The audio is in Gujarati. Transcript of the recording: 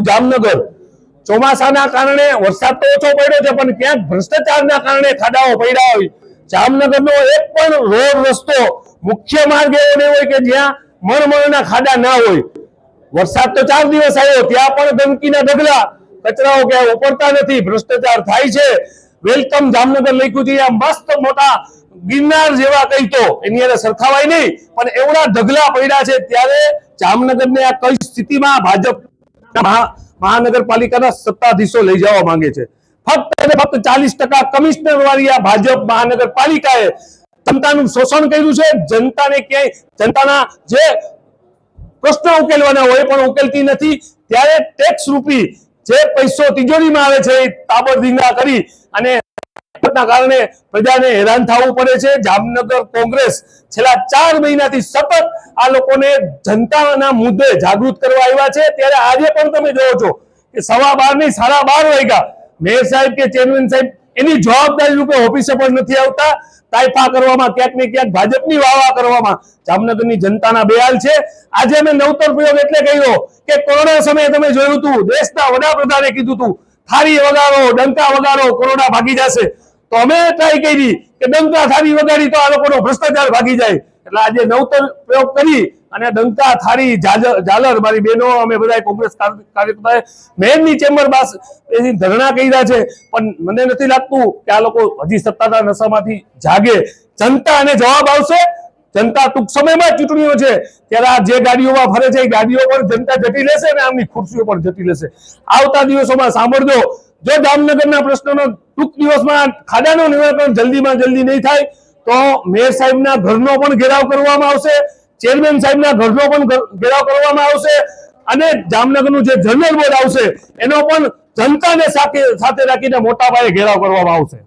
જામનગર. ચોમાસાના કારણે વરસાદ તો ઓછો પડ્યો છે, પણ ક્યાંક ભ્રષ્ટાચારના કારણે ખાડાઓ પડ્યા હોય. જામનગરનો એક પણ રોડ રસ્તો મુખ્ય માર્ગ એવો નહીં હોય કે જ્યાં મણમણના ખાડા ના હોય. વરસાદ તો ચાર દિવસ આવ્યો, ત્યાં પણ ગંદકીના ઢગલા. કચરાઓ ક્યાંય ઉપડતા નથી, ભ્રષ્ટાચાર થાય છે. વેલકમ જામનગર લખ્યું છે. મસ્ત મોટા ગિરનાર જેવા કઈ તો. એની અંદર સરખાવાય નહીં, પણ એવડા ઢગલા પડ્યા છે ત્યારે જામનગરને આ કઈ સ્થિતિમાં ભાજપ મહાનગરપાલિકાના સત્તાધીશો લઈ જવા માંગે છે. ફક્ત અને ફક્ત ચાલીસ ટકા કમિશનર વાળી આ ભાજપ મહાનગરપાલિકાએ જનતાનું શોષણ કર્યું છે. જનતાને ક્યાંય, જનતાના જે પ્રશ્ન ઉકેલવાના હોય પણ ઉકેલતી નથી. ત્યારે ટેક્સ રૂપી જે પૈસો તિજોરીમાં આવે છે એ તાબડધીંગા કરી અને કારણે પ્રજાને હેરાન થવું પડે છે. જામનગર કોંગ્રેસ છેલ્લા ચાર મહિનાથી સતત આ લોકોને જનતાના મુદ્દે જાગૃત કરવા આવ્યા છે. ત્યારે આજે પણ તમે જોવો છો કે સવા બારની સાડા બાર વાગ્યા મેયર સાહેબ કે ચેરમેન સાહેબ એની જવાબદારી રૂપે ઓફિસે પણ નથી આવતા. તાઇફા કરવામાં ક્યાંક ને ક્યાંક ભાજપની વાવા કરવામાં જામનગરની જનતાના બેહાલ છે. આજે અમે નવતર પ્રયોગ એટલે કહ્યો કે કોરોના સમયે તમે જોયું હતું, દેશના વડાપ્રધાને કીધું હતું, થારી વગાડો, ડંકા વગાડો, કોરોના ભાગી જશે. તો અમે ટ્રાય કરી કે ડંકા, થારી વગાડી તો આ લોકોનો ભ્રષ્ટાચાર ભાગી જાય. એટલે આજે નવતર પ્રયોગ કરી અને ડંકા જાજ- ઝાલર, મારી બહેનો, અમે બધા કોંગ્રેસ કાર્ય- કાર્યકર્તાએ મેયરની ચેમ્બર બાસ એની ધરણા કર્યા છે. પણ મને નથી લાગતું કે આ લોકો હજી સત્તાના નશામાંથી જાગે. જનતાને જવાબ આવશે. જનતા ટૂંક સમયમાં ચૂંટણીઓ છે. ત્યારે આ જે ગાડીઓમાં ફરે છે, એ ગાડીઓ પર જનતા જટી લેશે અને આમની ખુરશીઓ પણ જટી લેશે. આવતા દિવસોમાં સાંભળજો. જો જામનગરના પ્રશ્નોનો ટૂંક દિવસમાં ખાડાનું નિવારણ જલ્દીમાં જલ્દી નહીં થાય, તો મેયર સાહેબના ઘરનો પણ ઘેરાવ કરવામાં આવશે. ચેરમેન સાહેબના ઘરનો પણ ઘેરાવ કરવામાં આવશે અને જામનગરનું જે જનરલ બોર્ડ આવશે, એનો પણ જનતાને સાથે સાથે રાખીને મોટા પાયે ઘેરાવ કરવામાં આવશે.